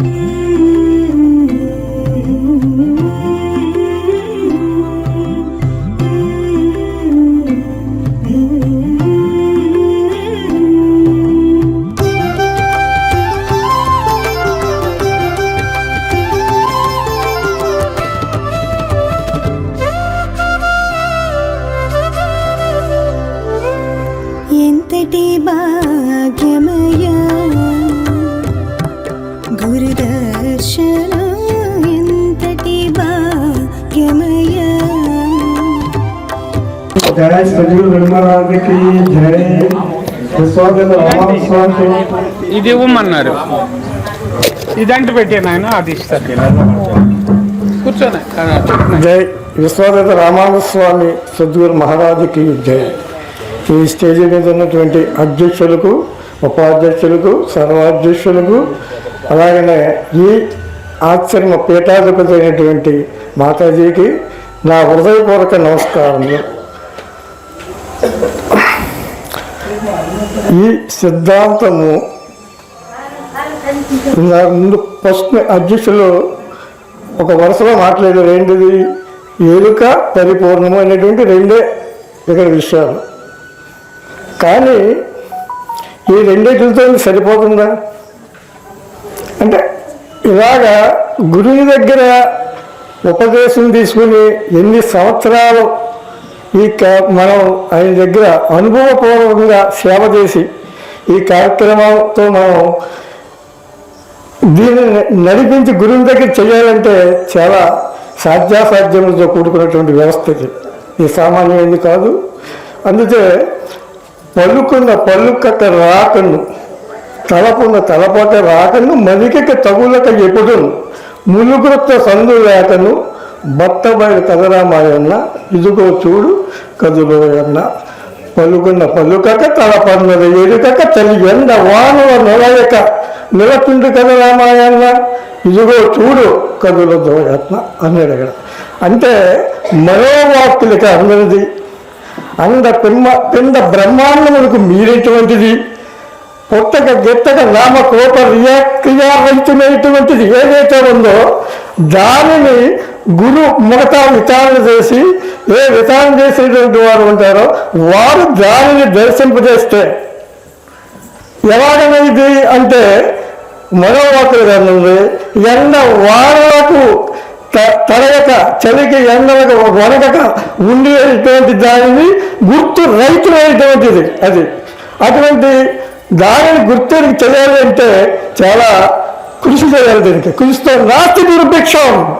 Mm-hmm. జయ సజీవ నిర్మలానికి జయ ఇది ఇవ్వమన్నారు. ఇదంటే పెట్టాను ఆయన అది ఇస్తారు కూర్చోనే? జై విశ్వదత్త రామానుస్వామి సద్గురు మహారాజుకి జై. ఈ స్టేజ్ మీద ఉన్నటువంటి అధ్యక్షులకు ఉపాధ్యక్షులకు సర్వాధ్యక్షులకు అలాగనే ఈ ఆశ్రమ పీఠాధిపతి అయినటువంటి మాతాజీకి నా హృదయపూర్వక నమస్కారములు. ఈ సిద్ధాంతము ముందు ఫస్ట్ అధ్యక్షులు ఒక వరుసలో మాట్లాడారు. ఏంటిది? ఎలుక పరిపూర్ణము అనేటువంటి రెండే ఇక్కడ విషయాలు. కానీ ఈ రెండింటితో సరిపోతుందా? అంటే ఇలాగా గురువు దగ్గర ఉపదేశం తీసుకుని ఎన్ని సంవత్సరాలు ఈ మనం ఆయన దగ్గర అనుభవపూర్వకంగా సేవ చేసి ఈ కార్యక్రమంతో మనం దీనిని నడిపించి గురువు దగ్గర చేయాలంటే చాలా సాధ్యాసాధ్యములతో కూడుకున్నటువంటి వ్యవస్థ ఇది. ఇది సామాన్యమైనది కాదు. అందుకే పలుకున్న పలుకక రాకను తలపున్న తలపక రాకను మదికక తగులక ఎప్పుడు ములుగురత్త సందు లేకను బట్టబయలు కదరామాయన్న ఇదిగో చూడు కదులోయన్న పలుకున్న పలుకక తలపన్నది ఎరుకక తల్లి ఎండ వానవ నిలయక నిలపిండు కదరామాయన్న రామాయణ ఇదిగో చూడు కదుల దోయత్న అన్నాడు అక్కడ అంటే మనోవాక్తులకి అందరిది. అంద పిండ పిండ బ్రహ్మాండములకు మీరేటువంటిది? పుట్టక గిట్టక నామ కోప రియా క్రియారహితమైనటువంటిది ఏదైతే ఉందో దానిని గురు మిగతా విచారణ చేసి ఏ విచారణ చేసేటువంటి వారు ఉంటారో వారు దానిని దర్శింపజేస్తే. ఎలాగనేది అంటే మగవాకులు కానివ్వండి ఎండ వానలకు త- చలికి ఎండలకు వనగక ఉండేటువంటి దానిని గుర్తు రైతులైనటువంటిది అది. అటువంటి దానిని గుర్తుని చేయాలి అంటే చాలా కృషి చేయాలి దీనికి. కృషితో నాస్తి దుర్భిక్షం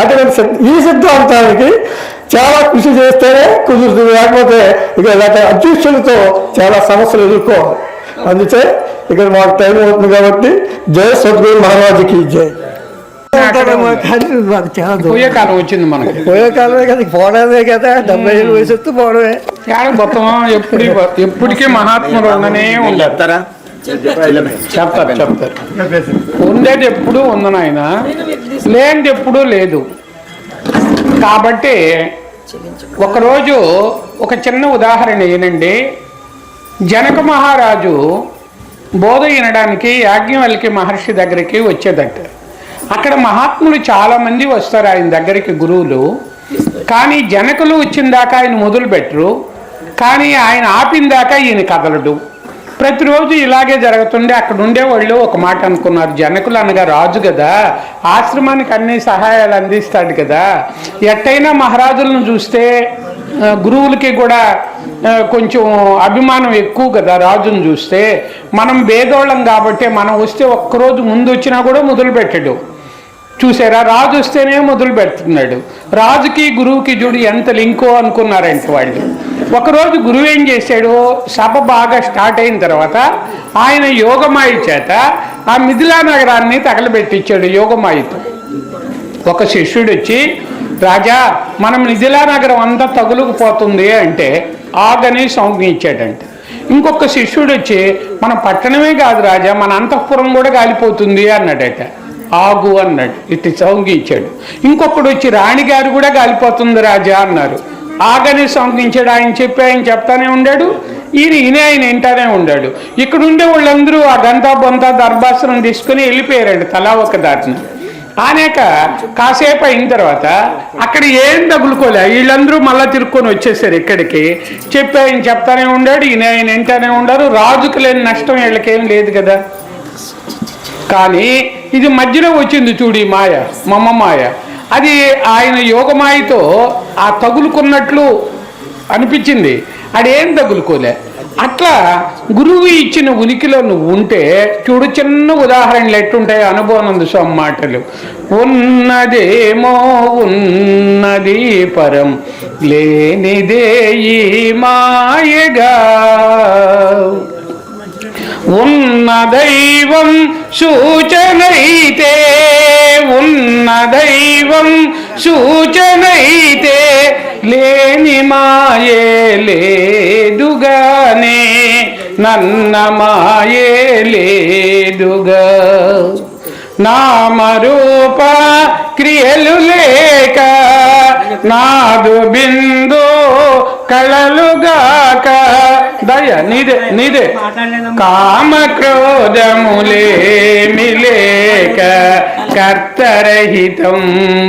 అటువంటి సిద్ధ- ఈ సిద్ధాంతానికి చాలా కృషి చేస్తేనే కుదురుతుంది. లేకపోతే ఇక ఇలాంటి అధ్యక్షులతో చాలా సమస్యలు ఎదుర్కోవాలి. అందుకే ఇక్కడ మాకు టైం అవుతుంది కాబట్టి జయ సద్గురు మహారాజుకి జై. మాకు చాలా వచ్చింది మనకి. పోయే కాలమే కదా పోవడమే కదా. డెబ్బై ఏళ్ళు వయసు వస్తే పోవడమే. మొత్తం ఎప్పుడు ఎప్పటికీ మహాత్ములు ఉండనే ఉండరు. చెప్తారు చెప్తారు ఉండేది ఎప్పుడు ఉంది నాయన? లేనిది ఎప్పుడూ లేదు. కాబట్టి ఒకరోజు ఒక చిన్న ఉదాహరణ ఏనండి. జనక మహారాజు బోధ వినడానికి యాజ్ఞవల్కి మహర్షి దగ్గరికి వచ్చేదట. అక్కడ మహాత్ములు చాలామంది వస్తారు ఆయన దగ్గరికి గురువులు. కానీ జనకులు వచ్చిన దాకా ఆయన మొదలు పెట్టరు కానీ ఆయన ఆపిన దాకా ఈయన కదలడు. ప్రతిరోజు ఇలాగే జరుగుతుండే. అక్కడ ఉండేవాళ్ళు ఒక మాట అనుకున్నారు. జనకులు అనగా రాజు కదా ఆశ్రమానికి అన్ని సహాయాలు అందిస్తాడు కదా ఎట్టయినా మహారాజులను చూస్తే గురువులకి కూడా కొంచెం అభిమానం ఎక్కువ కదా రాజును చూస్తే. మనం భేదోళం కాబట్టి మనం వస్తే ఒక్కరోజు ముందు వచ్చినా కూడా మొదలు పెట్టడు చూసారా? రాజు వస్తేనే మొదలు పెడుతున్నాడు. రాజుకి గురువుకి చూడు ఎంత లింకో అనుకున్నారంట వాళ్ళు. ఒకరోజు గురువు ఏం చేశాడు? సభ బాగా స్టార్ట్ అయిన తర్వాత ఆయన యోగమాయి చేత ఆ మిథిలా నగరాన్ని తగలబెట్టించాడు యోగమాయితో. ఒక శిష్యుడు వచ్చి రాజా మనం మిథిలా నగరం అంతా తగులుకుపోతుంది అంటే ఆగని సంజ్ఞించాడంట ఇంకొక శిష్యుడు వచ్చి మన పట్టణమే కాదు రాజా మన అంతఃపురం కూడా కాలిపోతుంది అన్నాడట. ఆగు అన్నాడు. ఇటు సౌంగించాడు. ఇంకొకడు వచ్చి రాణిగారు కూడా కాలిపోతుంది రాజా అన్నారు. ఆగని సౌంగించాడు. ఆయన చెప్పి ఆయన చెప్తానే ఉండాడు. ఈయన ఈయన ఆయన వింటానే ఉండాడు. ఇక్కడ ఉండే వాళ్ళందరూ ఆ గంతా బొంత దర్భాసనం తీసుకుని వెళ్ళిపోయారండి తలా ఒక దాటిని ఆనేక కాసేపు అయిన తర్వాత అక్కడ ఏం తగులుకోలే. వీళ్ళందరూ మళ్ళీ తిరుక్కొని వచ్చేసారు ఇక్కడికి. చెప్పి ఆయన చెప్తానే ఉండాడు. ఈయన ఆయన వింటానే ఉండారు రాజుకు లేని నష్టం వీళ్ళకేం లేదు కదా. కానీ ఇది మధ్యలో వచ్చింది చూడు మాయ మమ్మ మాయ. అది ఆయన యోగమాయతో ఆ తగులుకున్నట్లు అనిపించింది. అదేం తగులుకోలే. అట్లా గురువు ఇచ్చిన ఉనికిలో నువ్వు ఉంటే చూడు చిన్న ఉదాహరణలు ఎట్టుంటాయి అనుభవానంద స్వామి మాటలు. ఉన్నదేమో ఉన్నది పరం లేనిదే ఈ మాయగా. ఉన్న దైవం సూచనైతే ఉన్న దైవం సూచనైతే లేని మాయే లేదుగానే నన్న మాయే లేదుగా. నామరూప క్రియలు లేక నాదు బిందు కళలు దయ నీదే నీదే. కామ క్రోధములేమి లేక కర్తరహితం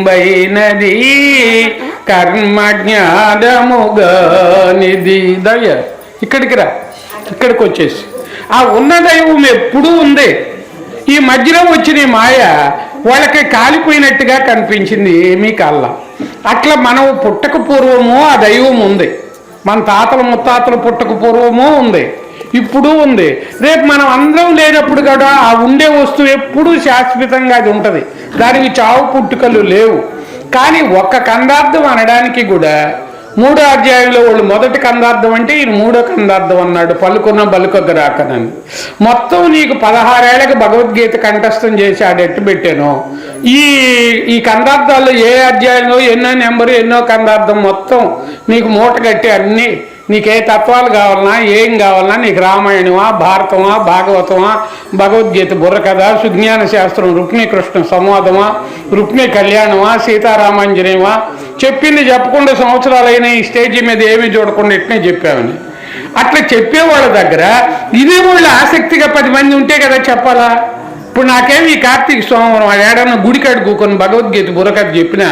వైనది కర్మ జ్ఞానముగా నిధి. దయ. ఇక్కడికి రా. ఇక్కడికి వచ్చేసి ఆ ఉన్న దైవం ఎప్పుడూ ఉంది. ఈ మధ్యలో వచ్చిన మాయ వాళ్ళకి కాలిపోయినట్టుగా కనిపించింది ఏమీ కల్లా అట్లా మనం పుట్టక పూర్వము ఆ దైవం ఉంది. మన తాతలు ముత్తాతలు పుట్టక పూర్వము ఉంది. ఇప్పుడు ఉంది. రేపు మనం అందరం లేనప్పుడు కూడా ఆ ఉండే వస్తువు ఎప్పుడూ శాశ్వతంగా అది ఉంటుంది. దానికి చావు పుట్టుకలు లేవు. కానీ ఒక్క కందార్థం అనడానికి కూడా మూడో అధ్యాయంలో వాళ్ళు మొదటి కందార్థం అంటే ఈయన మూడో కందార్థం అన్నాడు పలుకున్న బలుకొగ్గ రాకనని. మొత్తం నీకు పదహారేళ్ళకి భగవద్గీత కంఠస్థం చేసి ఆడెట్టు పెట్టాను ఈ ఈ కందార్థాల్లో ఏ అధ్యాయంలో ఎన్నో నెంబరు ఎన్నో కందార్థం మొత్తం నీకు మూట కట్టి అన్నీ నీకే తత్వాలు కావాలన్నా ఏం కావాలన్నా నీకు రామాయణమా? భారతమా? భాగవతమా? భగవద్గీత బుర్రకథ సుజ్ఞాన శాస్త్రం రుక్మి కృష్ణ సంవాదమా? రుక్మి కళ్యాణమా? సీతారామాంజనేయమా చెప్పింది చెప్పకుండా సంవత్సరాలైన ఈ స్టేజ్ మీద ఏమీ చూడకుండా ఇట్నే చెప్పామని అట్లా చెప్పేవాళ్ళ దగ్గర ఇదే వాళ్ళు ఆసక్తిగా పది మంది ఉంటే కదా చెప్పాలా? ఇప్పుడు నాకేమి ఈ కార్తీక సోమవారం వాడు ఏడన్నా గుడికాడు కూకొని భగవద్గీత బుర్రకథ చెప్పిన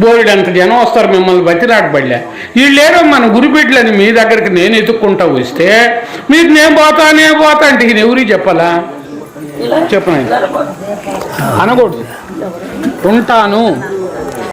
బోరుడు అంత జనం వస్తారు మిమ్మల్ని బతిలాడబడలే. వీళ్ళేరో మన గురిపెట్లని మీ దగ్గరికి నేను ఎత్తుక్కుంటా వస్తే మీరు నేను పోతా నేను పోతా అంటే ఈయన ఎవరికి చెప్పాలా? చెప్పండి అనకూడదు. ఉంటాను.